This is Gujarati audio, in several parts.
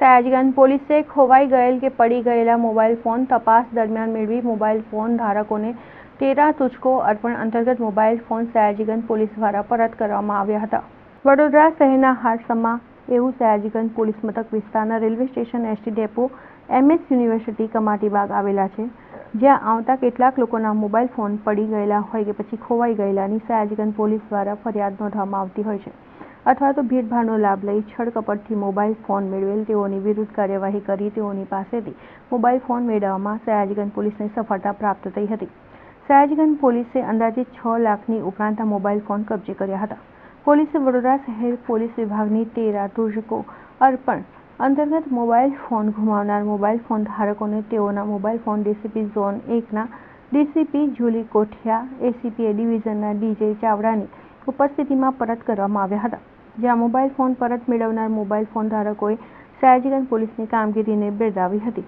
સયાજીગંજ પોલીસે ખોવાઈ ગયેલ કે પડી ગયેલા મોબાઈલ ફોન તપાસ દરમિયાન મેળવી મોબાઈલ ફોન ધારકોને તેરા તુચકો અર્પણ અંતર્ગત મોબાઈલ ફોન સયાજીગંજ પોલીસ દ્વારા પરત કરવામાં આવ્યા હતા. વડોદરા શહેરના હારસમાં એવું સયાજીગંજ પોલીસ મથક વિસ્તારના railway station ST depot MS university Kamatibag આવેલા છે, જ્યાં આવતા કેટલાક લોકોના મોબાઈલ ફોન પડી ગયેલા હોય કે પછી ખોવાઈ ગયેલાની સયાજીગંજ પોલીસ દ્વારા ફરિયાદ નોંધવામાં આવતી હોય છે. અથવા તો ભીડભાડનો લાભ લઈ છળકપટથી મોબાઈલ ફોન મેળવેલ તેઓની વિરુદ્ધ કાર્યવાહી કરી તેઓની પાસેથી મોબાઈલ ફોન મેળવવામાં સયાજીગંજ પોલીસને સફળતા પ્રાપ્ત થઈ હતી. સયાજીગંજ પોલીસે અંદાજે છ લાખની ઉપરાંત મોબાઈલ ફોન કબજે કર્યા હતા. પોલીસે વડોદરા શહેર પોલીસ વિભાગની તેરા તુજકો અર્પણ અંતર્ગત મોબાઈલ ફોન ગુમાવનાર મોબાઈલ ફોન ધારકોને તેઓના મોબાઈલ ફોન ડીસીપી ઝોન એકના ડીસીપી જુલી કોઠિયા, એસીપીએ ડિવિઝનના ડીજે ચાવડાની ઉપસ્થિતિમાં પરત કરવામાં આવ્યા હતા. જ્યાં મોબાઈલ ફોન પરત મેળવનાર મોબાઈલ ફોન ધારકોએ સયાજીગંજ પોલીસની કામગીરીને બિરદાવી હતી.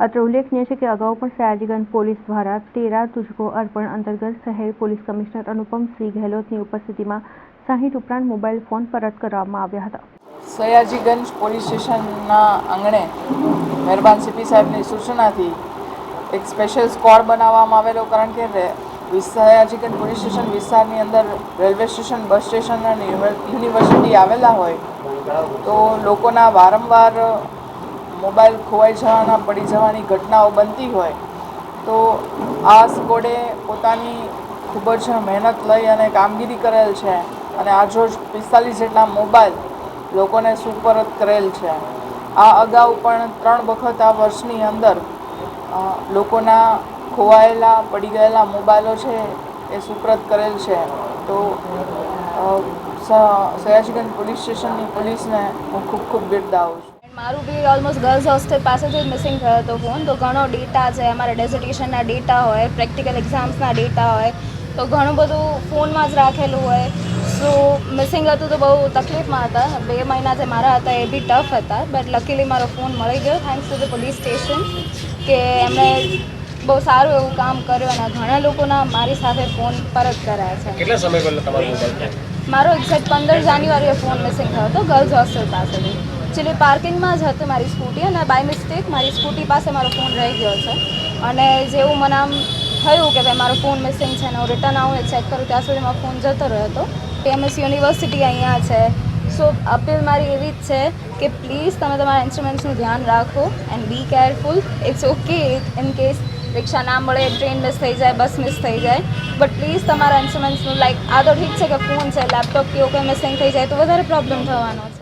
અત્રે ઉલ્લેખનીય છે કે અગાઉ પણ સયાજીગંજ પોલીસ દ્વારા તેરા તુજકો અર્પણ અંતર્ગત શહેર પોલીસ કમિશનર અનુપમસિંહ ગહેલોતની ઉપસ્થિતિમાં સાહીઠ ઉપરાંત મોબાઈલ ફોન પરત કરવામાં આવ્યા હતા. સયાજીગંજ પોલીસ સ્ટેશનના આંગણે મહેરબાન સીપી સાહેબની સૂચનાથી એક સ્પેશિયલ સ્ક્વોડ બનાવવામાં આવેલો કારણ કે રે- વિસ- સયાજીગંજ પોલીસ સ્ટેશન વિસ્તારની અંદર રેલવે સ્ટેશન બસ સ્ટેશન અને યુનિવર્સિટી આવેલા હોય, તો લોકોના વારંવાર મોબાઈલ ખોવાઈ જવાના, પડી જવાની ઘટનાઓ બનતી હોય, તો આ સ્કોડે પોતાની ખૂબ જ મહેનત લઈ અને કામગીરી કરેલ છે અને આજરોજ પિસ્તાલીસ જેટલા મોબાઈલ લોકોને સુપરત કરેલ છે. આ અગાઉ પણ ત્રણ વખત આ વર્ષની અંદર લોકોના ખોવાયેલા, પડી ગયેલા મોબાઈલો છે એ સુપ્રત કરેલ છે. તો સયાજીગંજ પોલીસ સ્ટેશનની પોલીસને હું ખૂબ ખૂબ બિરદાવું છું. મારું બી ઓલમોસ્ટ ગર્લ્સ હોસ્ટેલ પાસેથી જ મિસિંગ થયો હતો ફોન તો ઘણો ડેટા છે, અમારા ડેઝર્ટેશનના ડેટા હોય પ્રેક્ટિકલ એક્ઝામ્સના ડેટા હોય, તો ઘણું બધું ફોનમાં જ રાખેલું હોય. સો મિસિંગ હતું તો બહુ તકલીફમાં હતા. બે મહિના જે મારા હતા એ બી ટફ હતા બટ લકીલી મારો ફોન મળી ગયો thanks to the police station કે એમણે બહુ સારું એવું કામ કર્યું અને ઘણા લોકોના મારી સાથે ફોન પરત કરાયા છે. કેટલા સમય પહેલા તમારો મોબાઈલ મારો એક્ઝેક્ટ પંદર જાન્યુઆરીએ ફોન મિસિંગ થયો હતો ગર્લ્સ હોસ્ટેલ પાસેથી. એકચ્યુઅલી પાર્કિંગમાં જ હતી મારી સ્કૂટી અને બાય મિસ્ટેક મારી સ્કૂટી પાસે મારો ફોન રહી ગયો છે. અને જેવું મને આમ થયું કે ભાઈ મારો ફોન મિસિંગ છે અને હું રિટર્ન આવું ચેક કરું ત્યાં સુધી મારો ફોન જતો રહ્યો હતો. એમએસ યુનિવર્સિટી અહીંયા છે. સો અપીલ મારી એવી જ છે કે પ્લીઝ તમે તમારા ઇન્સ્ટ્રુમેન્ટ્સનું ધ્યાન રાખો and be careful it's okay in case rickshaw ના મળે ટ્રેન મિસ થઈ જાય બસ મિસ થઈ જાય. બટ પ્લીઝ તમારા ઇન્સ્ટ્રુમેન્ટ્સનું લાઈક આ તો ઠીક છે કે ફોન છે લેપટોપ કે એવું કંઈ મિસિંગ થઈ જાય, તો વધારે પ્રોબ્લેમ થવાનો છે.